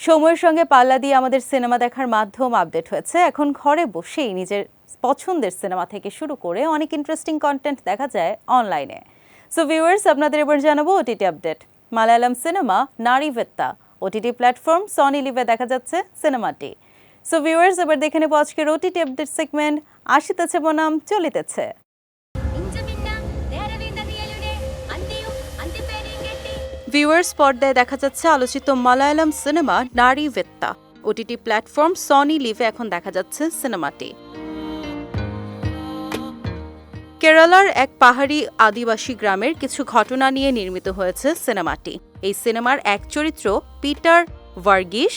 সময়ের সঙ্গে পাল্লা দিয়ে আমাদের সিনেমা দেখার মাধ্যম আপডেট হয়েছে। এখন ঘরে বসেই নিজের পছন্দের সিনেমা থেকে শুরু করে অনেক ইন্টারেস্টিং কন্টেন্ট দেখা যায় অনলাইনে সো ভিউয়ার্স আপনাদের এবার জানাব OTT update Malayalam cinema Nari Vetta. OTT platform Sony লিভে দেখা যাচ্ছে সিনেমাটি। সো ভিউয়ার্স এবার দেখে নেব আজকের ওটিটি আপডেট সেগমেন্ট আসিতেছে বনাম, চলিতেছে। ভিউয়ার্স, পর্দায় দেখা যাচ্ছে আলোচিত Malayalam cinema Nari Vetta OTT platform Sony লিভে এখন দেখা যাচ্ছে সিনেমাটি। কেরালার এক পাহাড়ি আদিবাসী গ্রামের কিছু ঘটনা নিয়ে নির্মিত হয়েছে সিনেমাটি। এই সিনেমার এক চরিত্র পিটার ভার্গিস,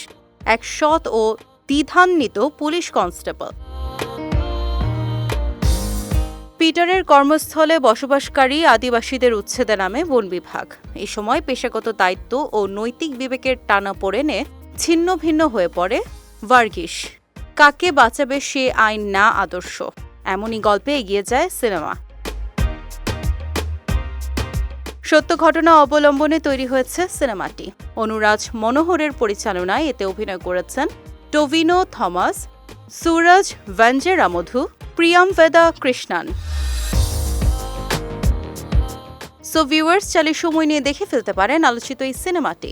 এক সৎ ও দ্বিধান্বিত পুলিশ কনস্টেবল। পিটারের কর্মস্থলে বসবাসকারী আদিবাসীদের উচ্ছেদে নামে বন বিভাগ। এই সময় পেশাগত দায়িত্ব ও নৈতিক বিবেকের টানা পড়েনে ছিন্ন ভিন্ন হয়ে পড়ে ভার্গিস। কাকে বাঁচাবে সে আইন না আদর্শ? এমনই গল্পে এগিয়ে যায় সিনেমা। সত্য ঘটনা অবলম্বনে তৈরি হয়েছে সিনেমাটি। অনুরাজ মনোহরের পরিচালনায় এতে অভিনয় করেছেন টোভিনো থমাস, সুরজ ভঞ্জেরামধু প্রিয়াম ভেদা কৃষ্ণান। সো ভিউয়ার্স চালিয়ে সময় নিয়ে দেখে ফেলতে পারেন আলোচিত এই সিনেমাটি।